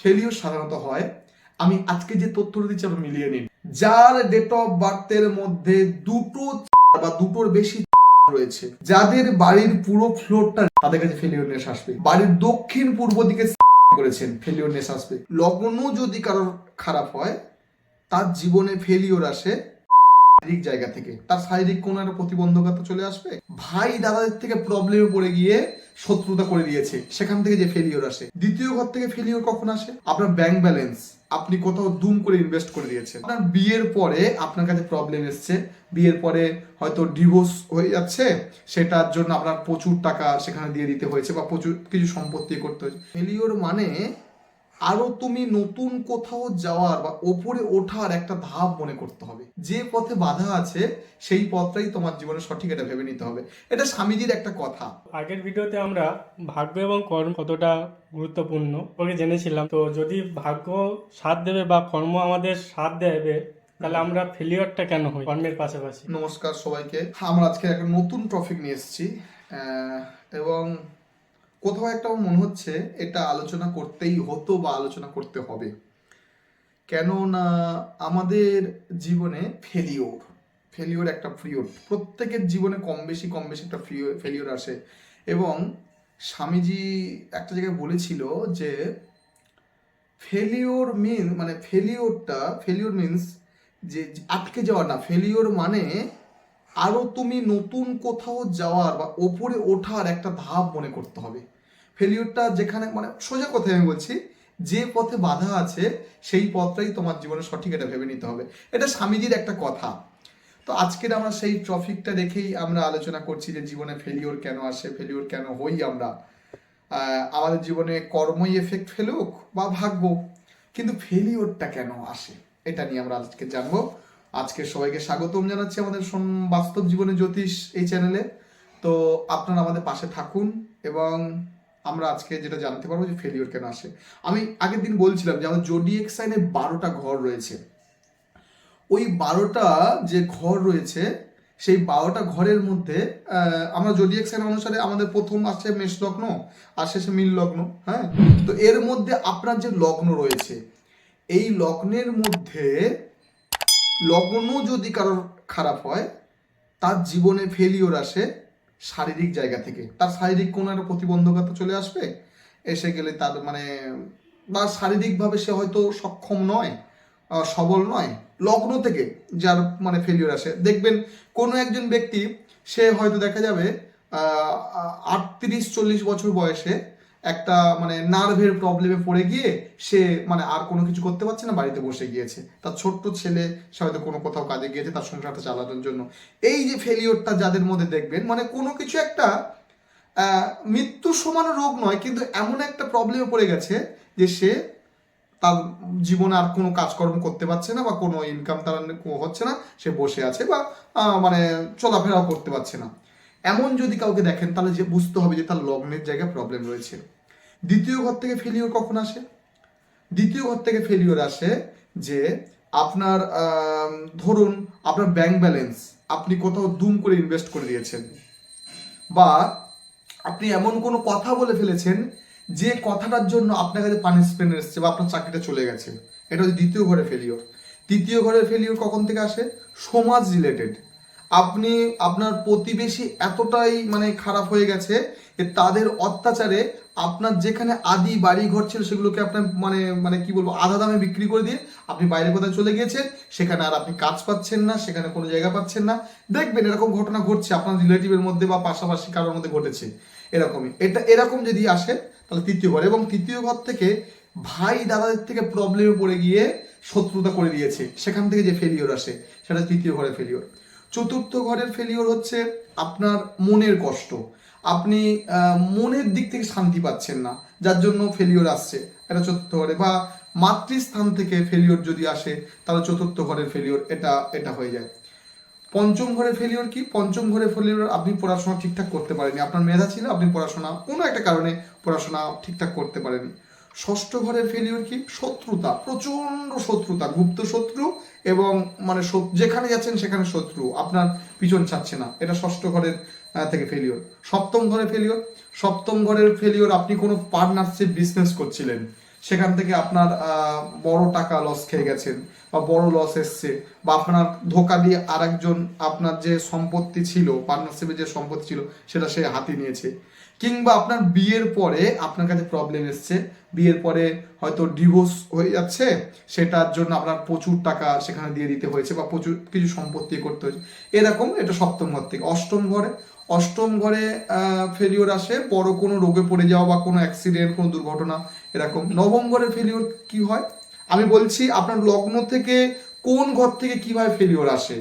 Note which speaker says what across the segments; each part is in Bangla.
Speaker 1: ফেলিওর সাধারণত হয়, আমি আজকে যে তথ্যটা দিচ্ছি আপনি মিলিয়ে নিন। যার ডেট অফ বার্থের মধ্যে দুটো বা দুটোর বেশি রয়েছে, যাদের বাড়ির পুরো ফ্লোরটা তাদের কাছে ফেলিওর নেস আসবে। বাড়ির দক্ষিণ পূর্ব দিকে করেছেন ফেলিওর নেস আসবে। লগ্ন যদি কারোর খারাপ হয়, তার জীবনে ফেলিওর আসে শারীরিক জায়গা থেকে। তার শারীরিক কোনো একটা প্রতিবন্ধকতা চলে আসবে। ভাই দাদাদের থেকে প্রবলেমে পড়ে গিয়ে শত্রুতা করে দিয়েছে, সেখান থেকে যে ফেলিওর আসে। দ্বিতীয় ঘর থেকে ফেলিওর কখন আসে? আপনার ব্যাংক ব্যালেন্স আপনি কোথাও দুম করে ইনভেস্ট করে দিয়েছেন। আপনার বিয়ের পরে আপনার কাছে প্রবলেম এসছে। বিয়ের পরে হয়তো ডিভোর্স হয়ে যাচ্ছে, সেটার জন্য আপনার প্রচুর টাকা সেখানে দিয়ে দিতে হয়েছে বা প্রচুর কিছু সম্পত্তি করতে হয়েছে। ফেলিওর মানে আরও তুমি নতুন কোথাও যাওয়ার বা ওপরে ওঠার একটা ধাপ মনে করতে হবে। যে পথে বাধা আছে সেই পথটাই তোমার জীবনে সঠিক এটা ভেবে নিতে হবে। এটা স্বামীজির একটা কথা।
Speaker 2: আগের ভিডিওতে আমরা ভাগ্য এবং কর্ম কতটা গুরুত্বপূর্ণ ওকে জেনেছিলাম। তো যদি ভাগ্য সাথ দেবে বা কর্ম আমাদের সাথ দেবে তাহলে আমরা ফেলিওরটা কেন হই কর্মের পাশাপাশি?
Speaker 1: নমস্কার সবাইকে। আমরা আজকে একটা নতুন টপিক নিয়ে এসেছি এবং কোথাও একটা মনে হচ্ছে এটা আলোচনা করতেই হতো বা আলোচনা করতে হবে। কেননা আমাদের জীবনে ফেলিওর ফেলিওর একটা ফ্রিওর প্রত্যেকের জীবনে কম বেশি কম বেশি একটা ফেলিওর আসে। এবং স্বামীজি একটা জায়গায় বলেছিল যে ফেলিওর মিন মানে ফেলিওরটা ফেলিওর মিনস যে আটকে যাওয়া না। ফেলিওর মানে আরও তুমি নতুন কোথাও যাওয়ার বা ওপরে ওঠার একটা ধাপ মনে করতে হবে। ফেলিওরটা যেখানে মানে সোজা কথায় আমি বলছি, যে পথে বাধা আছে, সেই পথটাই তোমার জীবনে সঠিক এটা ভেবে নিতে হবে। এটা স্বামীজির একটা কথা। তো আজকের আমরা সেই ট্রফিকটা রেখেই আমরা আলোচনা করছি যে জীবনে ফেলিওর কেন আসে ফেলিওর কেন হই আমরা। আমাদের জীবনে কর্মই এফেক্ট ফেলুক বা ভাগ্য, কিন্তু ফেলিওরটা কেন আসে, এটা নিয়ে আমরা আজকে জানব। আজকে সবাইকে স্বাগতম জানাচ্ছি আমাদের বাস্তব জীবনে জ্যোতিষ এই চ্যানেলে। তো আপনারা আমাদের পাশে থাকুন এবং আমরা আজকে যেটা জানতে পারব যে ফেলিওর কেন আসে। আমি আগের দিন বলছিলাম যে আমাদের জোডিয়েক সাইনে বারোটা ঘর রয়েছে। ওই বারোটা যে ঘর রয়েছে, সেই বারোটা ঘরের মধ্যে আমরা জোডিয়েক সাইন অনুসারে আমাদের প্রথম আসছে মেষ লগ্ন, আর শেষে মিল লগ্ন হ্যাঁ? তো এর মধ্যে আপনার যে লগ্ন রয়েছে, এই লগ্নের মধ্যে লগ্ন যদি কারোর খারাপ হয়, তার জীবনে ফেলিওর আসে শারীরিক জায়গা থেকে। তার শারীরিক কোনো একটা প্রতিবন্ধকতা চলে আসবে? এসে গেলে তার মানে বা শারীরিকভাবে সে হয়তো সক্ষম নয় সবল নয়, লগ্ন থেকে যার মানে ফেলিওর আসে। দেখবেন কোনো একজন ব্যক্তি, সে হয়তো দেখা যাবে আটত্রিশ চল্লিশ বছর বয়সে একটা মানে নার্ভের প্রবলেমে পড়ে গিয়ে সে মানে আর কোনো কিছু করতে পারছে না বাড়িতে বসে গিয়েছে। তার ছোট্ট ছেলে সে হয়তো কোনো কোথাও কাজে গিয়েছে তার সংসারটা চালানোর জন্য। এই যে ফেলিওরটা যাদের মধ্যে দেখবেন মানে কোনো কিছু একটা আহ, মৃত্যুর সমান রোগ নয় কিন্তু এমন একটা প্রবলেমে পড়ে গেছে যে সে তার জীবনে আর কোনো কাজকর্ম করতে পারছে না বা কোনো ইনকাম তার হচ্ছে না সে বসে আছে বা মানে চলাফেরাও করতে পারছে না। এমন যদি কাউকে দেখেন, তাহলে যে বুঝতে হবে যে তার লগ্নের জায়গায় প্রবলেম রয়েছে। দ্বিতীয় ঘর থেকে ফেলিওর কখন আসে? দ্বিতীয় ঘর থেকে ফেলিওর আসে যে আপনার ধরুন আপনার ব্যাংক ব্যালেন্স আপনি কোথাও দুম করে ইনভেস্ট করে দিয়েছেন বা আপনি এমন কোনো কথা বলে ফেলেছেন যে কথাটার জন্য আপনার কাছে পানিশমেন্ট এসছে বা আপনার চাকরিটা চলে গেছে। এটা হচ্ছে দ্বিতীয় ঘরে ফেলিওর তৃতীয় ঘরের ফেলিওর কখন থেকে আসে? সমাজ রিলেটেড আপনি আপনার প্রতিবেশী এতটাই মানে খারাপ হয়ে গেছে যে তাদের অত্যাচারে আপনার যেখানে আদি বাড়ি ঘর ছিল সেগুলোকে আপনার মানে মানে কি বলব, আধা দামে বিক্রি করে দিয়ে আপনি বাইরে কোথায় চলে গিয়েছেন, সেখানে আর আপনি কাজ পাচ্ছেন না, সেখানে কোনো জায়গা পাচ্ছেন না। দেখবেন এরকম ঘটনা ঘটছে, আপনার রিলেটিভের মধ্যে বা পাশাপাশি কারোর মধ্যে ঘটেছে। এরকমই। এটা, এরকম যদি আসে, তাহলে তৃতীয় ঘর। এবং তৃতীয় ঘর থেকে ভাই দাদাদের থেকে প্রবলেমে পড়ে গিয়ে শত্রুতা করে দিয়েছে। সেখান থেকে যে ফেলিওর আসে, সেটা তৃতীয় ঘরে ফেলিওর চতুর্থ ঘরের ফেলিওর হচ্ছে আপনার মনের কষ্ট। আপনি মনের দিক থেকে শান্তি পাচ্ছেন না, যার জন্য ফেলিওর আসছে। এটা চতুর্থ ঘরে বা মাতৃস্থান থেকে ফেলিওর যদি আসে, তাহলে চতুর্থ ঘরের ফেলিওর এটা এটা হয়ে যায়। পঞ্চম ঘরে ফেলিওর কি? পঞ্চম ঘরে ফেলিওর আপনি পড়াশোনা ঠিকঠাক করতে পারেনি আপনার মেধা ছিল, আপনি পড়াশোনা, কোনো একটা কারণে পড়াশোনা ঠিকঠাক করতে পারেনি ষষ্ঠ ঘরের ফেলিওর কি? শত্রুতা প্রচণ্ড শত্রুতা, গুপ্ত শত্রু এবং মানে যেখানে যাচ্ছেন সেখানে শত্রু। আপনার পিছন ছাড়ছে না। এটা ষষ্ঠ ঘরের থেকে ফেলিওর সপ্তম ঘরে ফেলিওর সপ্তম ঘরের ফেলিওর আপনি কোনো পার্টনারশিপ বিজনেস করছিলেন। সেখান থেকে আপনার বড় টাকা লস খেয়ে গেছেন বা বড় লস এসছে বা আপনার ধোকা দিয়ে আরেকজন আপনার যে সম্পত্তি ছিল পার্টনারশিপে যে সম্পত্তি ছিল, সেটা সে হাতি নিয়েছে। কিংবা আপনার বিয়ের পরে আপনার কাছে প্রবলেম এসছে, বিয়ের পরে হয়তো ডিভোর্স হয়ে যাচ্ছে, সেটার জন্য আপনার প্রচুর টাকা সেখানে দিয়ে দিতে হয়েছে বা প্রচুর কিছু সম্পত্তি করতে হয়েছে। এরকম এটা সপ্তম ঘর থেকে। অষ্টম ঘরে অষ্টম ঘরে ফেলিওর আসে বড় কোনো রোগে পড়ে যাওয়া বা কোনো অ্যাক্সিডেন্ট কোনো দুর্ঘটনা, এরকম। নবম ঘরে ফেলিওর কি হয়? আমি বলছি আপনার লগ্ন থেকে কোন ঘর থেকে কীভাবে ফেলিওর আসে?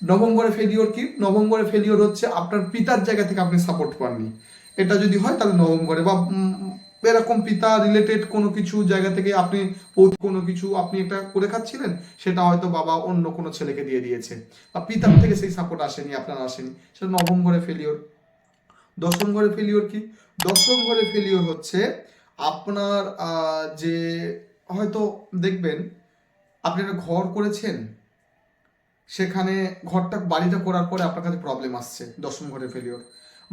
Speaker 1: নবম ঘরে ফেলিওর কি? নবম ঘরে ফেলিওর হচ্ছে আপনার পিতার জায়গা থেকে আপনি সাপোর্ট পাননি। এটা যদি হয় তাহলে নবম ঘরে বা এরকম পিতা রিলেটেড কোনো কিছু জায়গা থেকে আপনি কোনো কিছু আপনি একটা করে খাচ্ছিলেন, সেটা হয়তো বাবা অন্য কোনো ছেলেকে দিয়ে দিয়েছে। বা পিতার থেকে সেই সাপোর্ট আসেনি, আপনার আসেনি। সেটা নবম ঘরে ফেলিওর দশম ঘরে ফেলিওর কি? দশম ঘরে ফেলিওর হচ্ছে আপনার যে হয়তো দেখবেন, আপনি একটা ঘর করেছেন, সেখানে ঘরটা, বাড়িটা করার পরে আপনার কাছে প্রবলেম আসছে, দশম ঘরে ফেলিওর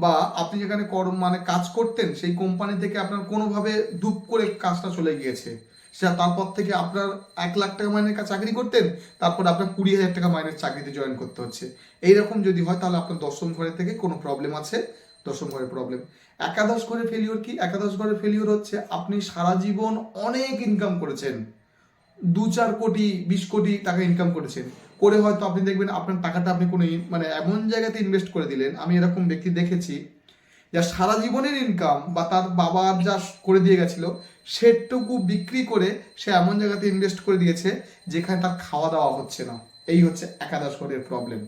Speaker 1: বা আপনি যেখানে কর্ম মানে কাজ করতেন, সেই কোম্পানি থেকে আপনার কোনোভাবে দুপ করে কাজটা চলে গিয়েছে। সেটা তারপর থেকে আপনার এক লাখ টাকা মাইনের কাজ চাকরি করতেন, তারপর আপনার কুড়ি হাজার টাকা মাইনের চাকরিতে জয়েন করতে হচ্ছে। এইরকম যদি হয়, তাহলে আপনার দশম ঘরে থেকে কোনো প্রবলেম আছে? দশম ঘরের প্রবলেম একাদশ ঘরে ফেলিওর কি? একাদশ ঘরে ফেলিওর হচ্ছে, আপনি সারা জীবন অনেক ইনকাম করেছেন। দু চার কোটি, বিশ কোটি টাকা ইনকাম করেছেন। করে হয়তো আপনি দেখবেন আপনার টাকাটা আপনি কোনো মানে এমন জায়গাতে ইনভেস্ট করে দিলেন, আমি এরকম ব্যক্তি দেখেছি যা সারা জীবনের ইনকাম বা তার বাবার যা করে দিয়ে গেছিল, সেটুকু বিক্রি করে সে এমন জায়গাতে ইনভেস্ট করে দিয়েছে, যেখানে তার খাওয়া দাওয়া হচ্ছে না। এই হচ্ছে একাদশ ঘরের প্রবলেম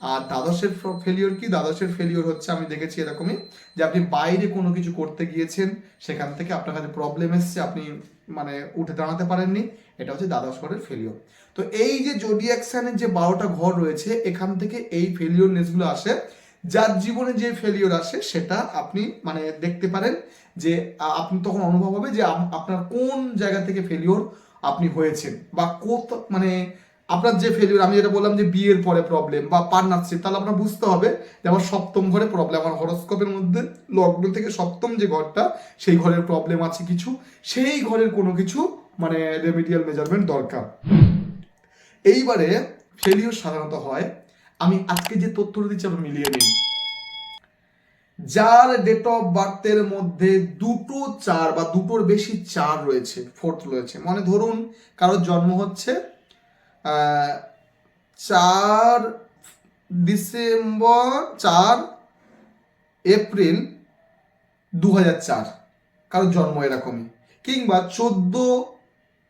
Speaker 1: আর দ্বাদশের ফেলিওর কি? দ্বাদশের ফেলিওর হচ্ছে, আমি দেখেছি এরকমই, যে আপনি বাইরে কোনো কিছু করতে গিয়েছেন, সেখান থেকে আপনার কাছে প্রবলেম এসছে, আপনি মানে উঠে দাঁড়াতে পারেননি, এটা হচ্ছে দ্বাদশ ঘরের ফেলিওর তো এই যে জোডিয়াক সাইনের যে বারোটা ঘর রয়েছে, এখান থেকে এই ফেলিওর নেসগুলো আসে। যার জীবনে যে ফেলিওর আসে, সেটা আপনি মানে দেখতে পারেন যে আপনি তখন অনুভব হবে যে আপনার কোন জায়গা থেকে ফেলিওর আপনি হয়েছেন বা কত মানে আপনার যে ফেলিওর আমি যেটা বললাম যে বিয়ের পরে প্রবলেম বা পার্টনারশিপ তাহলে আপনার বুঝতে হবে যে আমার সপ্তম ঘরে প্রবলেম আমার হরস্কোপের মধ্যে লগ্ন থেকে সপ্তম যে ঘরটা, সেই ঘরের প্রবলেম আছে কিছু, সেই ঘরের কোনো কিছু মানে রেমিডিয়াল মেজারমেন্ট দরকার। এইবারে ফেলিওর সাধারণত হয়। আমি আজকে যে তথ্যটা দিচ্ছি আপনি মিলিয়ে নিন। যার ডেট অফ বার্থের মধ্যে দুটো চার বা দুটোর বেশি চার রয়েছে ফোর্থ রয়েছে। মানে ধরুন কারোর জন্ম হচ্ছে চার ডিসেম্বর, চার এপ্রিল দু হাজার চার। কারোর জন্ম এরকমই। কিংবা চোদ্দ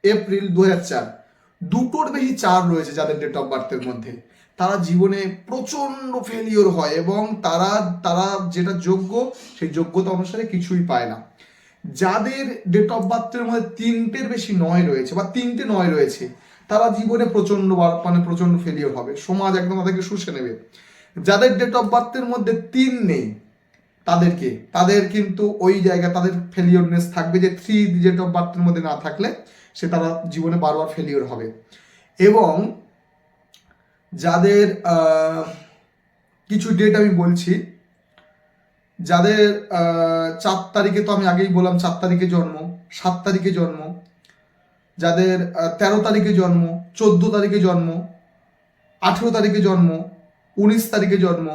Speaker 1: এপ্রিল দু হাজার চার। দুটোর বেশি চার রয়েছে যাদের ডেট অফ বার্থের মধ্যে। তারা জীবনে প্রচণ্ড ফেলিওর হয় এবং তারা তারা যেটা যোগ্য, সেই যোগ্যতা অনুসারে কিছুই পায় না। যাদের ডেট অফ বার্থের মধ্যে তিনটের বেশি নয় রয়েছে বা তিনটে নয় রয়েছে, তারা জীবনে প্রচণ্ড বার- মানে প্রচণ্ড ফেলিওর হবে। সমাজ একদম তাদেরকে শুষে নেবে। যাদের ডেট অফ বার্থের মধ্যে তিন নেই, তাদেরকে, তাদের কিন্তু ওই জায়গা তাদের ফেলিওরনেস থাকবে যে থ্রি ডেট অফ বার্থের মধ্যে না থাকলে সে তারা জীবনে বারবার ফেলিওর হবে। এবং যাদের কিছু ডেট আমি বলছি যাদের চার তারিখে তো আমি আগেই বললাম চার তারিখে জন্ম সাত তারিখে জন্ম যাদের আহ, তেরো তারিখে জন্ম চোদ্দ তারিখে জন্ম আঠেরো তারিখে জন্ম উনিশ তারিখে জন্ম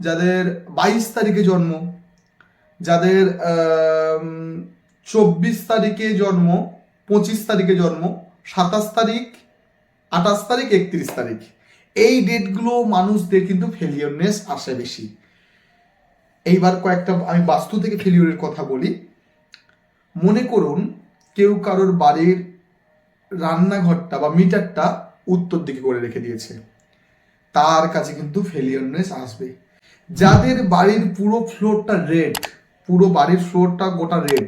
Speaker 1: যাদের বাইশ তারিখে জন্ম যাদের চব্বিশ তারিখে জন্ম পঁচিশ তারিখে জন্ম, সাতাশ তারিখ, আঠাশ তারিখ, একত্রিশ তারিখ। এই ডেটগুলো মানুষদের কিন্তু ফেলিওরনেস আসে বেশি। এইবার কয়েকটা আমি বাস্তু থেকে ফেলিওরের কথা বলি। মনে করুন, কেউ কারোর বাড়ির রান্নাঘরটা বা মিটারটা উত্তর দিকে করে রেখে দিয়েছে। তার কাছে কিন্তু ফেলিওরনেস আসবে। যাদের বাড়ির পুরো ফ্লোরটা রেড পুরো বাড়ির ফ্লোরটা গোটা রেড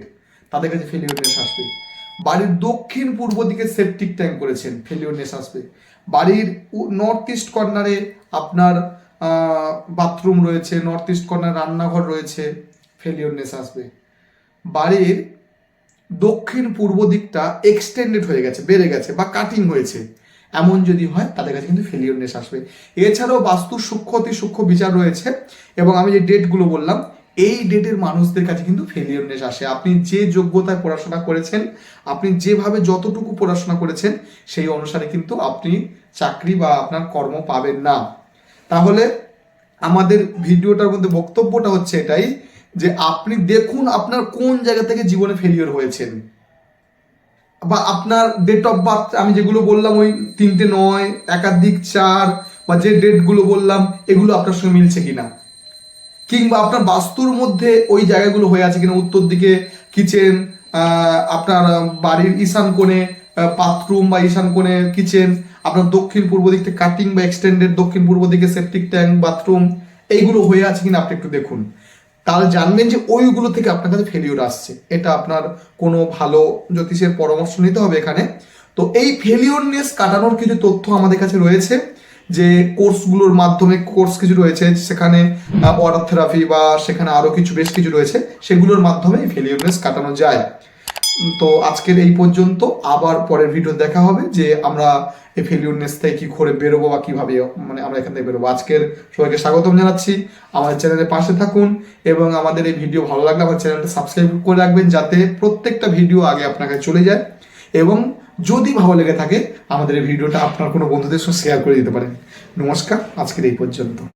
Speaker 1: তাদের কাছে ফেলিওরনেস আসবে। বাড়ির দক্ষিণ পূর্ব দিকে সেপটিক ট্যাঙ্ক করেছেন ফেলিওর ফেলিওরনেস আসবে বাড়ির নর্থ ইস্ট কর্নারে আপনার বাথরুম রয়েছে নর্থ ইস্ট কর্নার রান্নাঘর রয়েছে ফেলিওর ফেলিওরনেস আসবে বাড়ির দক্ষিণ পূর্ব দিকটা এক্সটেন্ডেড হয়ে গেছে, বেড়ে গেছে বা কাটিং হয়েছে। এমন যদি হয়, তাদের কাছে কিন্তু ফেলিওরনেস আসবে এছাড়াও বাস্তুর সূক্ষ্ম অতি সূক্ষ্ম বিচার রয়েছে এবং আমি যে ডেটগুলো বললাম এই ডেটের মানুষদের কাছে কিন্তু ফেলিওরনেস আসে। আপনি যে যোগ্যতায় পড়াশোনা করেছেন, আপনি যেভাবে যতটুকু পড়াশোনা করেছেন, সেই অনুসারে কিন্তু আপনি চাকরি বা আপনার কর্ম পাবেন না। তাহলে আমাদের ভিডিওটার মধ্যে বক্তব্যটা হচ্ছে এটাই যে আপনি দেখুন আপনার কোন জায়গা থেকে জীবনে ফেলিওর হয়েছেন। বা আপনার ডেট অফ বার্থ আমি যেগুলো বললাম ওই তিনটে নয়, একাধিক চার, বা যে ডেটগুলো বললাম, এগুলো আপনার সঙ্গে মিলছে কিনা। কিংবা আপনার বাস্তুর মধ্যে ওই জায়গাগুলো হয়ে আছে কিনা, উত্তর দিকে কিচেন আপনার বাড়ির ঈশান কোণে বাথরুম বা ঈশান কোণে কিচেন, আপনার দক্ষিণ পূর্ব দিক থেকে কাটিং বা এক্সটেন্ডেড দক্ষিণ পূর্ব দিকে সেপটিক ট্যাঙ্ক বাথরুম এইগুলো হয়ে আছে কিনা আপনি একটু দেখুন। তাহলে জানবেন যে ওইগুলো থেকে আপনার কাছে ফেলিওর আসছে। এটা আপনার কোনো ভালো জ্যোতিষের পরামর্শ নিতে হবে এখানে। তো এই ফেলিওরনেস কাটানোর কিছু তথ্য আমাদের কাছে রয়েছে। যে কোর্সগুলোর মাধ্যমে কোর্স কিছু রয়েছে, সেখানে ওয়াটার থেরাপি বা সেখানে আরও কিছু বেশ কিছু রয়েছে, সেগুলোর মাধ্যমে ফেলিওরনেস কাটানো যায়। তো আজকের এই পর্যন্ত, আবার পরের ভিডিও দেখা হবে যে আমরা এই ফেলিওরনেস থেকে কী করে বেরোবো বা কীভাবে মানে আমরা এখান থেকে বেরোবো। আজকের সবাইকে স্বাগতম জানাচ্ছি। আমাদের চ্যানেলের পাশে থাকুন এবং আমাদের এই ভিডিও ভালো লাগলে আমার চ্যানেলটা সাবস্ক্রাইব করে রাখবেন, যাতে প্রত্যেকটা ভিডিও আগে আপনার কাছে চলে যায়। এবং যদি ভালো লেগে থাকে, আমাদের এই ভিডিওটা আপনার কোনো বন্ধুদের সঙ্গে শেয়ার করে দিতে পারেন। নমস্কার, আজকের এই পর্যন্ত।